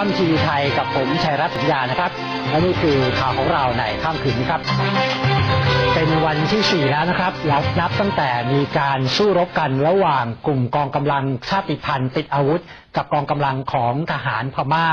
ค่ำทีวีไทยกับผมชัยรัตน์สัญญานะครับ และนี่คือข่าวของเราในค่ำคืนนี้ครับ เป็นวันที่ 4 แล้วนะครับนับนับตั้งแต่มีการสู้รบกันระหว่างกลุ่มกองกำลังชาติพันธุ์ติดอาวุธ กับกองกำลังของทหารพม่า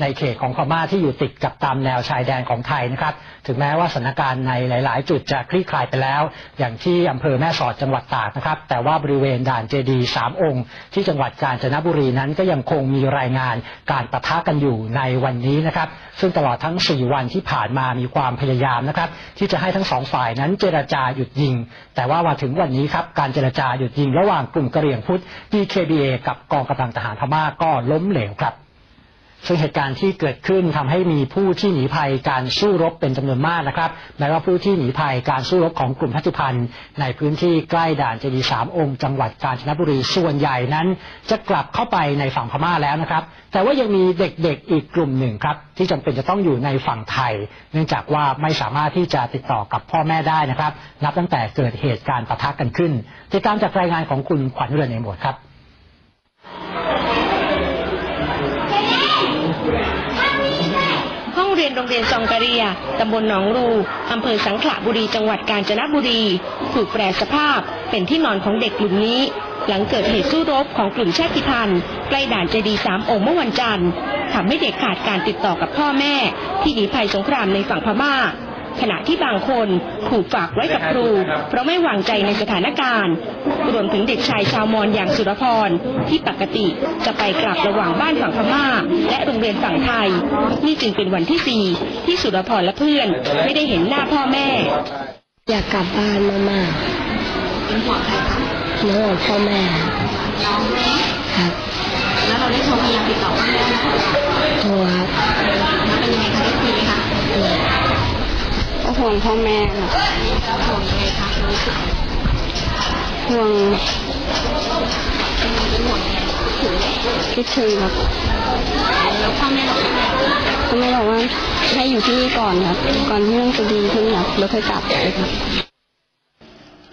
ในเขตของพม่าที่อยู่ติดกับตามแนวชายแดนของไทยนะครับ ถึงแม้ว่าสถานการณ์ในหลาย ๆ จุดจะคลี่คลายไปแล้ว อย่างที่อำเภอแม่สอดจังหวัดตากนะครับ แต่ว่าบริเวณด่านเจดีสามองค์ ที่จังหวัดกาญจนบุรีนั้นก็ยังคงมีรายงานการปะทะกันอยู่ในวันนี้นะครับ ซึ่งตลอดทั้ง 4 วันที่ผ่านมามีความพยายามนะครับที่จะให้ทั้งสองฝ่ายนั้นเจรจาหยุดยิง แต่ว่ามาถึงวันนี้ครับการเจรจาหยุดยิง ระหว่างกลุ่มกระเหรี่ยงพุทธ DKBA กับกองกำลังทหารพม่าก็ล้มเหลวครับ ซึ่งเหตุการณ์ที่เกิดขึ้นทำให้มีผู้ที่หนีภัยการสู้รบเป็นจำนวนมากนะครับ แม้ว่าผู้ที่หนีภัยการสู้รบของกลุ่มทัติพันธ์ในพื้นที่ใกล้ด่านเจดีสามองค์จังหวัดกาญจนบุรีส่วนใหญ่นั้น จะกลับเข้าไปในฝั่งพม่าแล้วนะครับ แต่ว่ายังมีเด็กๆอีกกลุ่มหนึ่งครับที่จำเป็นจะต้องอยู่ในฝั่งไทย เนื่องจากว่าไม่สามารถที่จะติดต่อกับพ่อแม่ได้นะครับ นับตั้งแต่เกิดเหตุการณ์ปะทะกันขึ้น ติดตามจากรายงานของคุณขวัญเรือนในหมวดครับ ห้อง เรียนโรงเรียนซองกะเรีย ตำบลหนองรูอำเภอสังขละบุรี จังหวัดกาญจนบุรี ถูกแปรสภาพเป็นที่นอนของเด็กกลุ่มนี้ หลังเกิดเหตุสู้รบของกลุ่มชาติพันธุ์ใกล้ด่านเจดีสามองค์เมื่อวันจันทร์ทำให้เด็กขาดการติดต่อกับพ่อแม่ ที่หนีภัยสงครามในฝั่งพม่า ขณะที่บางคนถูกฝากไว้กับครู เพราะไม่วางใจในสถานการณ์ รวมถึงเด็กชายชาวมอญอย่างสุรพรที่ปกติจะไปกลับระหว่างบ้านฝั่งพม่า และโรงเรียนฝั่งไทย นี่จึงเป็นวันที่สี่ที่สุรพรและเพื่อน ไม่ได้เห็นหน้าพ่อแม่ อยากกลับบ้านมากเป็นห่วงใครคะๆน้องพ่อแม่น้องแม่ครับแล้วเราได้โทรพยายามติดต่อพ่อแม่นะคะโทรครับแล้วเป็นยังไงคะ วงพ่อแม่ครับห่วงยังไงคะรู้สึกห่วงเป็นห่วงยังไงถึงคิดถึงครับพ่อแม่พ่อแม่บอกว่าให้อยู่ที่นี่ก่อนครับ ก่อนที่เรื่องจะดีขึ้นครับแล้วค่อยกลับเลยครับ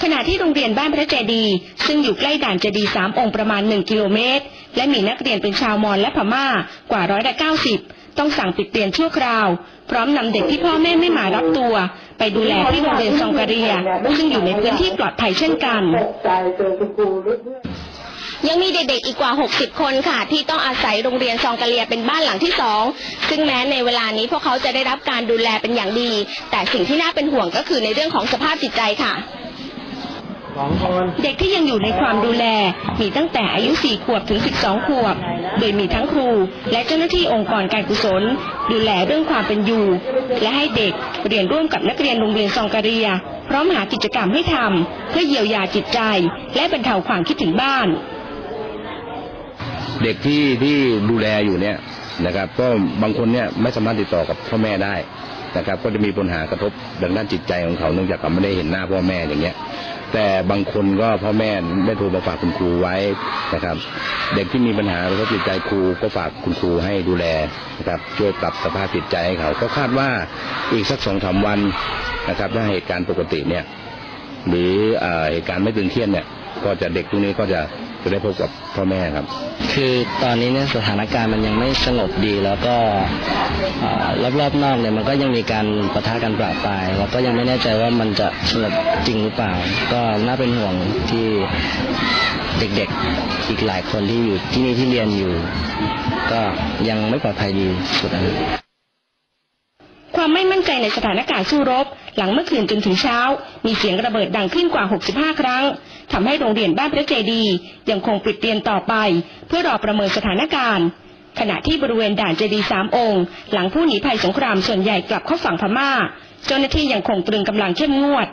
ขณะที่โรงเรียนบ้านพระเจดี ซึ่งอยู่ใกล้ด่านเจดีสามองค์ประมาณหนึ่งกิโลเมตร และมีนักเรียนเป็นชาวมอญและพม่ากว่าร้อยละเก้าสิบ ต้องสั่งปิดเรียนชั่วคราว พร้อมนำเด็กที่พ่อแม่ไม่มารับตัว ไปดูแลที่โรงเรียนซองกะเรีย ซึ่งอยู่ในพื้นที่ปลอดภัยเช่นกันยังมีเด็กๆอีกกว่า 60 คนค่ะ ที่ต้องอาศัยโรงเรียนซองกะเลียเป็นบ้านหลังที่สองซึ่งแม้ในเวลานี้พวกเขาจะได้รับการดูแลเป็นอย่างดี แต่สิ่งที่น่าเป็นห่วงก็คือในเรื่องของสภาพจิตใจค่ะ เด็กที่ยังอยู่ในความดูแล มีตั้งแต่อายุ 4 ขวบถึง 12 ขวบ โดยมีทั้งครู และเจ้าหน้าที่องค์กรการกุศล ดูแลเรื่องความเป็นอยู่ และให้เด็กเรียนร่วมกับนักเรียนโรงเรียนซองกะเรีย พร้อมหากิจกรรมให้ทำเพื่อเยียวยาจิตใจ และบรรเทาความคิดถึงบ้าน เด็กที่ที่ดูแลอยู่เนี่ยนะครับ ก็บางคนเนี่ยไม่สามารถติดต่อกับพ่อแม่ได้นะครับ ก็จะมีปัญหากระทบดังด้านจิตใจของเขาเนื่องจากเขาไม่ได้เห็นหน้าพ่อแม่อย่างเงี้ย แต่บางคนก็พ่อแม่ได้โทรมาฝากคุณครูไว้นะครับ เด็กที่มีปัญหากระทบจิตใจครูก็ฝากคุณครูให้ดูแลนะครับ ช่วยปรับสภาพจิตใจให้เขา ก็คาดว่าอีกสักสองสามวันนะครับถ้าเหตุการณ์ปกติเนี่ย หรือเอ่อเหตุการณ์ไม่ตึงเครียดเนี่ย ก็จะเด็กพวกนี้ก็จะจะได้พบกับพ่อแม่ครับ คือตอนนี้เนี่ยสถานการณ์มันยังไม่สงบดีแล้วก็เอ่อรอบๆนอกเนี่ยมันก็ยังมีการประทะกันปราปรายแล้วก็ยังไม่แน่ใจว่ามันจะสงบจริงหรือเปล่า ก็น่าเป็นห่วงที่เด็กๆอีกหลายคนที่อยู่ที่นี่ที่เรียนอยู่ ก็ยังไม่ปลอดภัยดีสุดนะครับความไม่มั่นใจในสถานการณ์สู้รบ หลังเมื่อคืนจนถึงเช้า มีเสียงระเบิดดังขึ้นกว่า 65 ครั้งทำให้โรงเรียนบ้านพระเจดียังคงปิดเรียนต่อไป เพื่อรอประเมินสถานการณ์ ขณะที่บริเวณด่านเจดีสามองค์ หลังผู้หนีภัยสงครามส่วนใหญ่กลับเข้าฝั่งพม่า เจ้าหน้าที่ยังคงตรึงกำลังเข้มงวด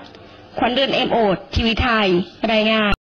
ควันเรือนเอ็มโอดทีวีไทย รายงาน